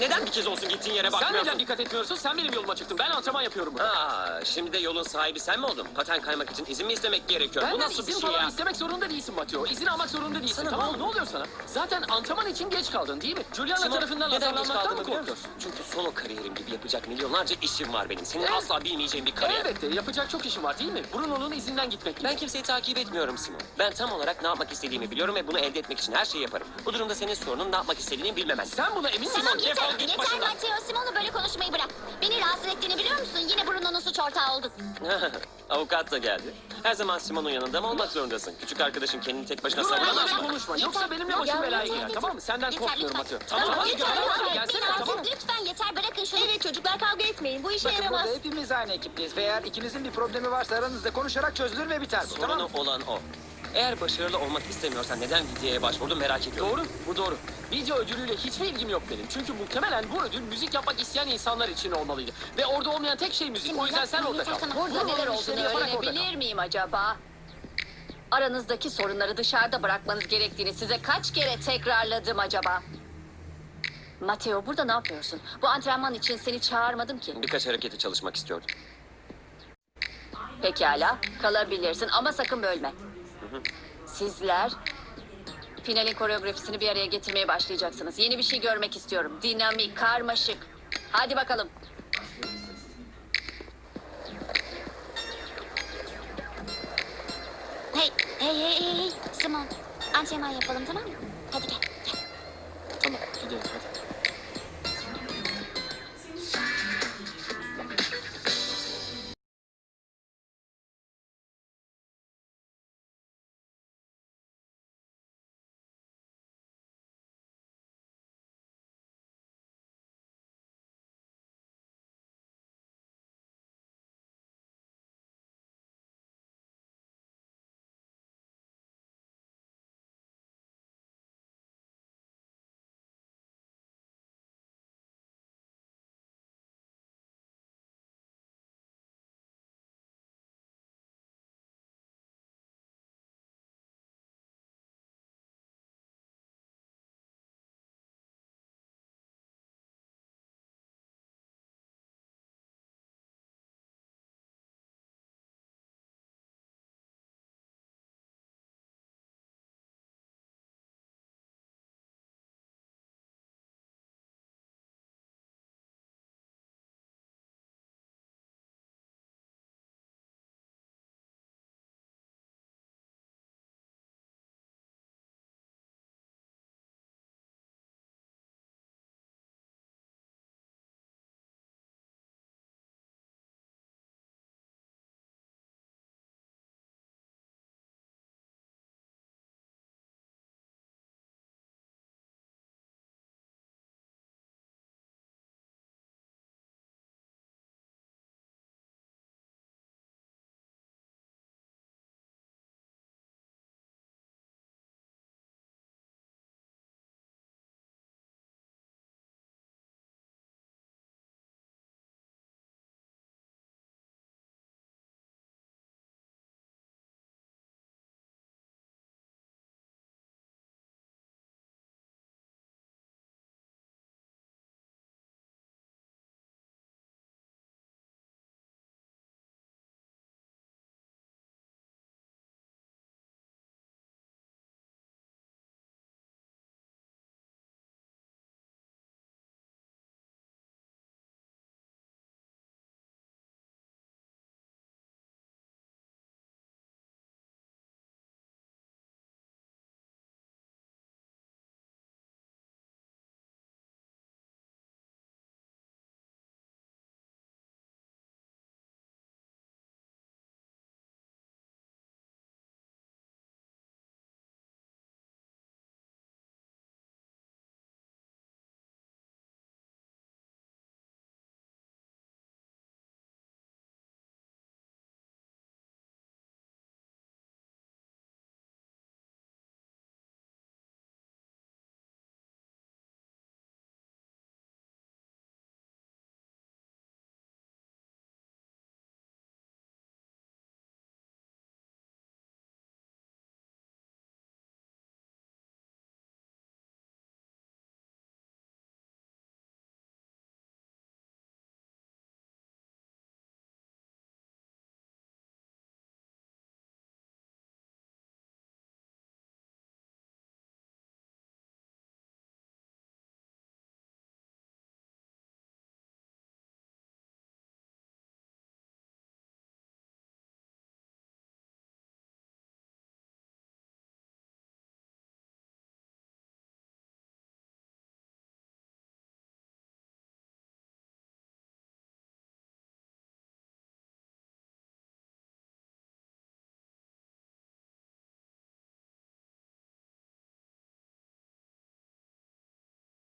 neden bir kez olsun gittiğin yere Sen neden dikkat etmiyorsun? Sen benim yoluma çıktın. Ben antrenman yapıyorum burada. Aa, şimdi de yolun sahibi sen mi oldun? Paten kaymak için izin mi istemek gerekiyor? Bu Benden nasıl bir izin şey falan ya? istemek zorunda değilsin Mateo. İzin almak zorunda değilsin. Sana tamam ne mı? Ne oluyor sana? Zaten antrenman için geç kaldın değil mi? Juliana Simon, tarafından neden geç azarlanmaktan mı musun? korkuyorsun? Çünkü solo kariyerim gibi yapacak milyonlarca işim var benim. Senin Evet. asla bilmeyeceğin bir kariyer. Elbette yapacak çok işim var değil mi? Bruno'nun izinden gitmek gibi. Ben kimseyi takip etmiyorum Simon. Ben tam olarak ne yapmak istediğimi biliyorum ve bunu elde etmek için her şeyi yaparım. Bu durumda senin sorunun ne yapmak istediğini bilmemen. Sen buna emin misin? Tamam defol yeter, git yeter başımdan. Matteo. Simon'la böyle konuşmayı bırak. Beni rahatsız ettiğini biliyor musun? Yine Bruno'nun suç ortağı oldun. Avukat da geldi. Her zaman Simon'un yanında mı olmak zorundasın? Küçük arkadaşım kendini tek başına savunamaz mı? konuşma. Yeter. Yoksa benimle başım Ya, belaya girer. Tamam mı? Senden Yeter, korkmuyorum. Mateo. Tamam, yeter, hadi, lütfen. hadi, gelsene, tamam. Lütfen yeter bırakın şunu. Evet çocuklar kavga etmeyin. Bu işe Bakın burada hepimiz aynı ekipliyiz ve eğer ikinizin bir problemi varsa aranızda konuşarak çözülür ve biter bu. Tamam Sorunu mı? olan o. Eğer başarılı olmak istemiyorsan neden videoya başvurdun merak ediyorum. Doğru, bu doğru. Video ödülüyle hiçbir ilgim yok benim. Çünkü muhtemelen bu ödül müzik yapmak isteyen insanlar için olmalıydı. Ve orada olmayan tek şey müzik. O yüzden sen orada kal. Tamam. Burada neler olduğunu kal. öğrenebilir miyim acaba? Aranızdaki sorunları dışarıda bırakmanız gerektiğini size kaç kere tekrarladım acaba? Mateo burada ne yapıyorsun? Bu antrenman için seni çağırmadım ki. Birkaç hareketi çalışmak istiyordum. Pekala, kalabilirsin ama sakın bölme. Sizler finalin koreografisini bir araya getirmeye başlayacaksınız. Yeni bir şey görmek istiyorum. Dinamik, karmaşık. Hadi bakalım. Hey, hey, hey, hey, hey. Simon. Antrenman yapalım tamam mı? Hadi gel. gel. Tamam, gidelim hadi.